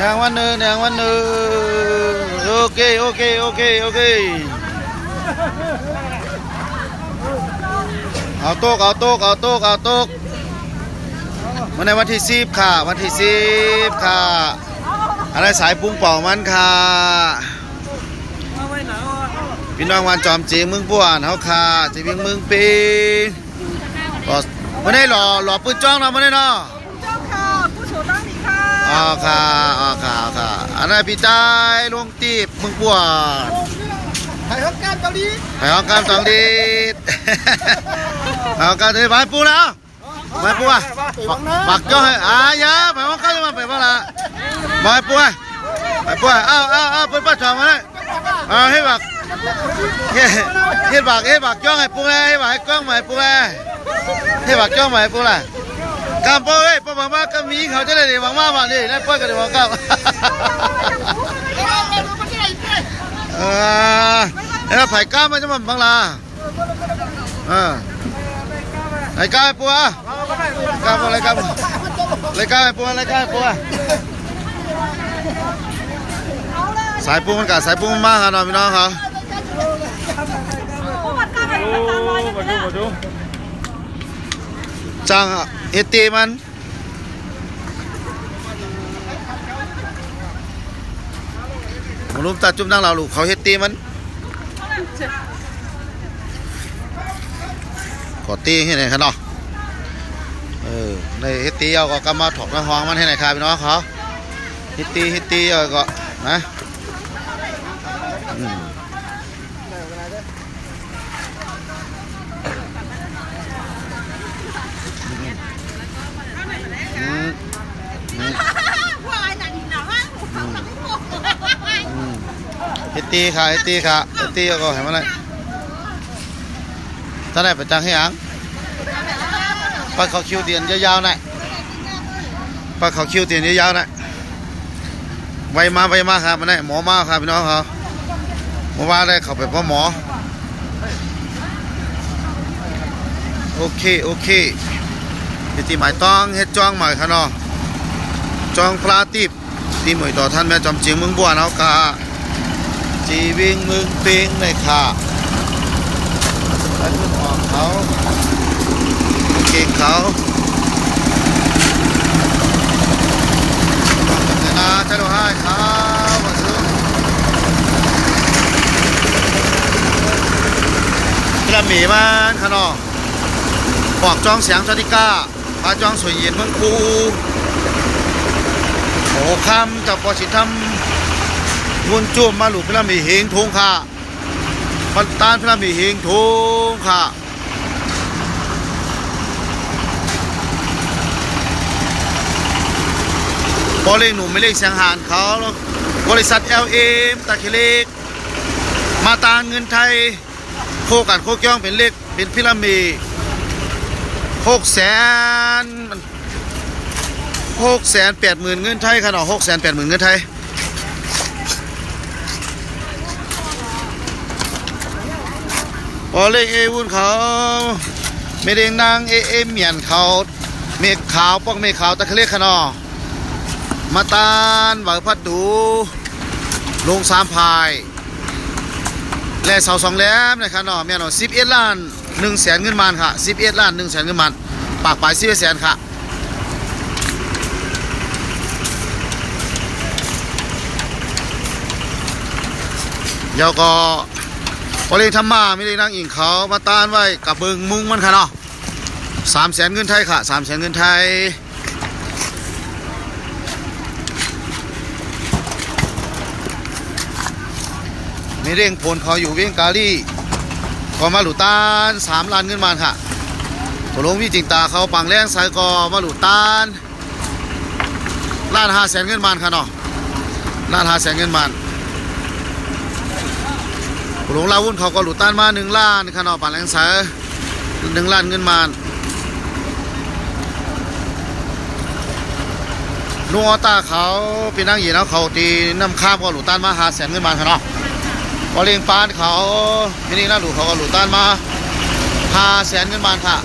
yang mana ni yang mana okey okey okey okey เอาโต๊ะเอาโต๊ะเอาโต๊ะเอาโต๊ะวันในวันที่สิบค่ะ วันที่สิบค่ะ อะไรสายปุ้งเป่ามันค่ะพี่น้องวันจอมจีมึงป่วนเฮาค่ะจีเพียงมึงปีวันนี้รอรอปืนจ้องเนาะวันนี้เนาะผู้โชว์ตั้งดีค่ะ อ๋อค่ะอ๋อค่ะอ๋อค่ะอันนั้นพี่จ้ายลงตีบเมึงป่วนไทยฮักการเกาหลีไปห้องการสองดีดไปห้องการเฮ้ยไปปูนะไปปูอะปักปักจ้องให้อ่ายาไปห้องการจะมาไปบ้างละไปปูอะไปปูอะอ้าวอ้าวอ้าวเปิดป้าจองมาเลยอ่าให้บักเฮ้เฮ้บักเฮ้บักจ้องให้ปูเลยเฮ้บักให้กล้องมาให้ปูเลยเฮ้บักจ้องมาให้ปูเลย กำปูเฮ้ยป้าบอกว่ากำมีเขาจะได้หวังมากมาดิได้ป้อกันได้หวังก้าเออเอ้ไผ่ก้ามันจะมันบังลาเออไอ้ก้าไอ้ปัวก้าปัวอะไรก้าปัวอะไรก้าปัวอะไรก้าปัวสายปูมันกัดสายปูมันมากครับน้องพี่น้องเขาผู้วัดการเป็นประ จังเฮดตีมันมนุษย์ตัดจุ่มนั่งเราลูกเขาเฮตีมันขอตีให้ไหนครับเนาะเออในเฮตีเอาก็กำมาถกน้ำหองมันให้ไหนครับพี่น้องเขาเฮตีเฮตีเอาก็นะอืมอืมอืม ว่าอะไรหนักหนาว่า อืม เฮดตีค่ะเฮดตีค่ะเฮดตีเอาก็ให้มันเลยท่านไหนประจังให้ยังไปเขาคิวเตียนยาวๆหน่อยไปเขาคิวเตียนยาวๆหน่อยไวมาไวมาครับมันได้หมอมาครับพี่น้องเขาเมื่อวานได้เขาไปพ่อหมอ โอเคโอเคเฮ็ดที่หมายต้องเฮ็ดจ้องหมายค่ะเนาะจองปลาติบที่หมวยต่อท่านแม่จอมเจียงเมืองบัวเนาะกะ จีวิ่งมืองปิงเลยค่ะไปขึ้นออกเขาเก่งเขาเดี๋ยวนะใช่หรือให้ครับมาซื้อพี่ละหมีมันค่ะเนาะบอกจองเสียงสวัสดิก้าพาจองสวยเย็นเมืองคูโอ้คำจากปอสิทำ วนจุ่มมาหลุกพิรามีเฮงทงค่ะปันตานพิรามีเฮงทงค่ะบอเลขหนุ่มไม่เลขเสียงหานเขาบริษัท LA ตะเคเล็กมาตานเงินไทย โคกันโคกย่องเป็นเลขเป็นพิรามีหกแสนหกแสนแปดหมื่นเงินไทยค่ะเนาะหกแสนแปดหมื่นเงินไทย พอเลขเอวุ้นเขาไม่ได้นางเอเอเหมียนเขาเมฆขาวปอกเมฆขาวตะเคเล็กค่ะนาะมาตานหวังพัดดูลงสามพายและเสาสองแหลมนะครับเนาะแม่เนาะสิบเอ็ดล้านหนึ่งแสนเงินมันค่ะสิบเอ็ดล้านหนึ่งแสนเงินมันปากปลายสิบเอ็ดแสนค่ะเดี๋ยวก็ บริธรรมาไม่ได้นั่งอิงเขามาต้านไว้กับเบิงมุ้งมันค่ะเนาะสามแสนเงินไทยค่ะสามแสนเงินไทยมีเร่งผลเขาอยู่เวียงกาลีก็มาหลุต้านสามล้านเงินมานค่ะตกลงวิจิงตาเขาปังแรงสายกอมาหลุต้านล้านห้าแสนเงินมานค่ะเนาะล้านห้าแสนเงินมาน หลวงลาวุ่นเขาก็หลุดต้านมาหนึ่งล้านขนาดป่านแรงสายหนึ่งล้านเงินมานนัวตาเขาเป็นนางหญิงแล้วเขาตีน้ำข้ามก็หลุดต้านมาหาแสนเงินมานขนาดพอเลี้ยงปานเขาไม่นี่น่าหลุดเขาก็หลุดต้านมาหาแสนเงินมานค่ะ